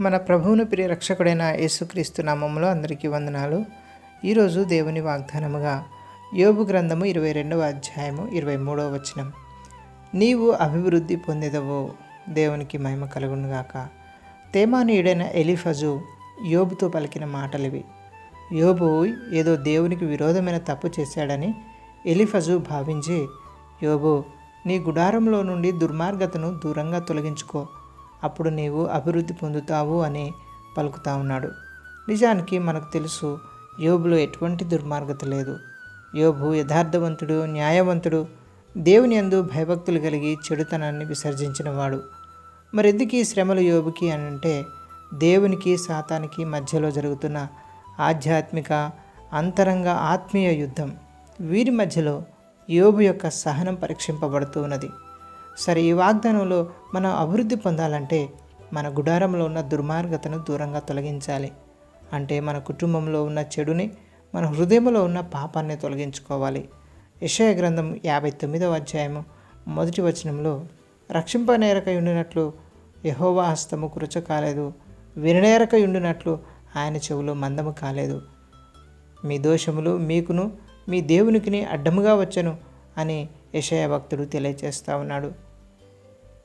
మన ప్రభువును ప్రియ రక్షకుడైన యేసుక్రీస్తు నామములో అందరికీ వందనాలు. ఈరోజు దేవుని వాగ్దానముగా యోబు గ్రంథము ఇరవై రెండవ అధ్యాయము ఇరవై మూడవ వచనం. నీవు అభివృద్ధి పొందేదవో దేవునికి మహిమ కలుగునుగాక తేమానీయుడైన ఎలిఫజు యోబుతో పలికిన మాటలివి. యోబు ఏదో దేవునికి విరోధమైన తప్పు చేశాడని ఎలిఫజు భావించి యోబు నీ గుడారంలో నుండి దుర్మార్గతను దూరంగా తొలగించుకో. అప్పుడు నీవు అభివృద్ధి పొందుతావు అని పలుకుతా ఉన్నాడు. నిజానికి మనకు తెలుసు యోబులో ఎటువంటి దుర్మార్గత లేదు. యోబు యథార్థవంతుడు న్యాయవంతుడు దేవుని అందు భయభక్తులు కలిగి చెడుతనాన్ని విసర్జించినవాడు మరెందుకు ఈ శ్రమలు యోబుకి అని అంటే దేవునికి సాతానికి మధ్యలో జరుగుతున్న ఆధ్యాత్మిక అంతరంగ ఆత్మీయ యుద్ధం వీరి మధ్యలో యోబు యొక్క సహనం పరీక్షింపబడుతూ ఉన్నది. సరే ఈ వాగ్దానంలో మనం అభివృద్ధి పొందాలంటే మన గుడారంలో ఉన్న దుర్మార్గతను దూరంగా తొలగించాలి. అంటే మన కుటుంబంలో ఉన్న చెడుని మన హృదయంలో ఉన్న పాపాన్ని తొలగించుకోవాలి. యశయ గ్రంథం యాభై తొమ్మిదవ అధ్యాయము మొదటి వచనంలో రక్షింపనేరక ఉండినట్లు యహోవా హస్తము కృచ కాలేదు విననేరక ఉండినట్లు ఆయన చెవులు మందము కాలేదు. మీ దోషములు మీకును మీ దేవునికిని అడ్డముగా వచ్చను అని యశయ భక్తుడు తెలియజేస్తూ ఉన్నాడు.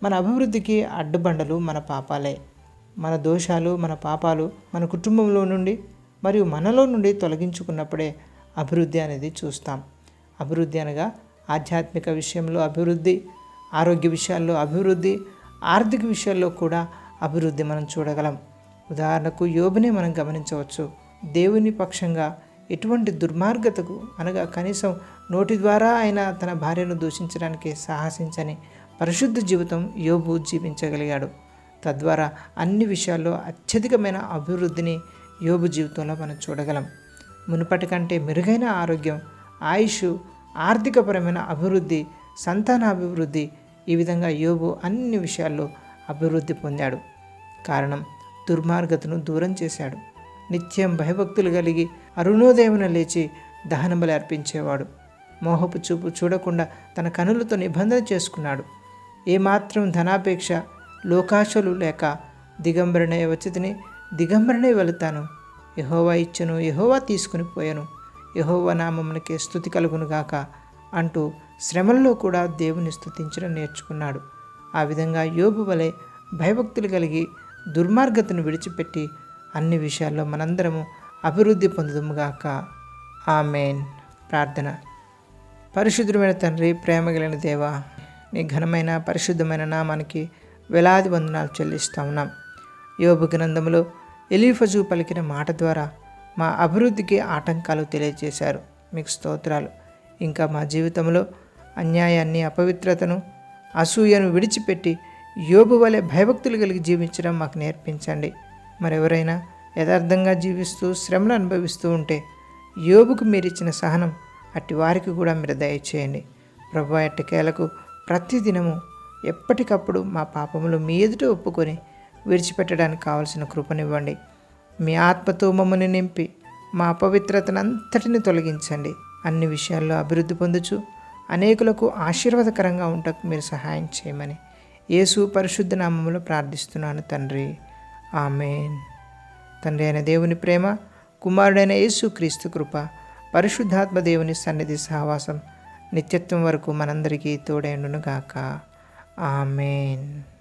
మన అభివృద్ధికి అడ్డుబండలు మన పాపాలే. మన దోషాలు మన పాపాలు మన కుటుంబంలో నుండి మరియు మనలో నుండి తొలగించుకున్నప్పుడే అభివృద్ధి అనేది చూస్తాం. అభివృద్ధి అనగా ఆధ్యాత్మిక విషయంలో అభివృద్ధి ఆరోగ్య విషయాల్లో అభివృద్ధి ఆర్థిక విషయాల్లో కూడా అభివృద్ధి మనం చూడగలం. ఉదాహరణకు యోబునే మనం గమనించవచ్చు. దేవుని పక్షంగా ఎటువంటి దుర్మార్గతకు అనగా కనీసం నోటి ద్వారా ఆయన తన భార్యను దూషించడానికి సాహసించని పరిశుద్ధ జీవితం యోబు జీవించగలిగాడు. తద్వారా అన్ని విషయాల్లో అత్యధికమైన అభివృద్ధిని యోబు జీవితంలో మనం చూడగలం. మునుపటి కంటే మెరుగైన ఆరోగ్యం ఆయుష్ ఆర్థికపరమైన అభివృద్ధి సంతాన అభివృద్ధి ఈ విధంగా యోబు అన్ని విషయాల్లో అభివృద్ధి పొందాడు. కారణం దుర్మార్గతను దూరం చేశాడు. నిత్యం భయభక్తులు కలిగి అరుణోదయమున లేచి దహనబలి అర్పించేవాడు. మోహపు చూపు చూడకుండా తన కనులతో నిబంధన చేసుకున్నాడు. ఏమాత్రం ధనాపేక్ష లోకాశలు లేక దిగంబరనే వచ్చితిని దిగంబరనై వెళుతాను. యహోవా ఇచ్చను యహోవా తీసుకుని పోయాను. యహోవా నామమునకే స్థుతి కలుగునుగాక అంటూ శ్రమల్లో కూడా దేవుని స్థుతించడం నేర్చుకున్నాడు. ఆ విధంగా యోబు వలె భయభక్తులు కలిగి దుర్మార్గతను విడిచిపెట్టి అన్ని విషయాల్లో మనందరము అభివృద్ధి పొందుదుముగాక ఆమెన్. ప్రార్థన. పరిశుద్ధమైన తండ్రి ప్రేమ కలిగిన దేవా నీ ఘనమైన పరిశుద్ధమైన నామానికి వేలాది వందనాలు చెల్లిస్తా ఉన్నాం. యోబు గ్రంథంలో ఎలీఫజు పలికిన మాట ద్వారా మా అభివృద్ధికి ఆటంకాలు తెలియజేశారు. మీకు స్తోత్రాలు. ఇంకా మా జీవితంలో అన్యాయాన్ని అపవిత్రతను అసూయను విడిచిపెట్టి యోబు వలె భయభక్తులు కలిగి జీవించడం మాకు నేర్పించండి. మరెవరైనా యథార్థంగా జీవిస్తూ శ్రమను అనుభవిస్తూ ఉంటే యోబుకు మీరిచ్చిన సహనం అట్టి వారికి కూడా మీరు దయచేయండి. ప్రభు ఎట్టకేలకు ప్రతిదినము ఎప్పటికప్పుడు మా పాపములు మీ ఎదుట ఒప్పుకొని విడిచిపెట్టడానికి కావలసిన కృపనివ్వండి. మీ ఆత్మతో మమ్మల్ని నింపి మా అపవిత్రతను అంతటిని తొలగించండి. అన్ని విషయాల్లో అభివృద్ధి పొందుచు అనేకులకు ఆశీర్వాదకరంగా ఉంటకు మీరు సహాయం చేయమని యేసు పరిశుద్ధ నామంలో ప్రార్థిస్తున్నాను తండ్రి. ఆమెన్. తండ్రి అయిన దేవుని ప్రేమ కుమారుడైన యేసు క్రీస్తు కృప పరిశుద్ధాత్మ దేవుని సన్నిధి సహవాసం నిత్యత్వం వరకు మనందరికీ తోడైండునుగాక. ఆమెన్.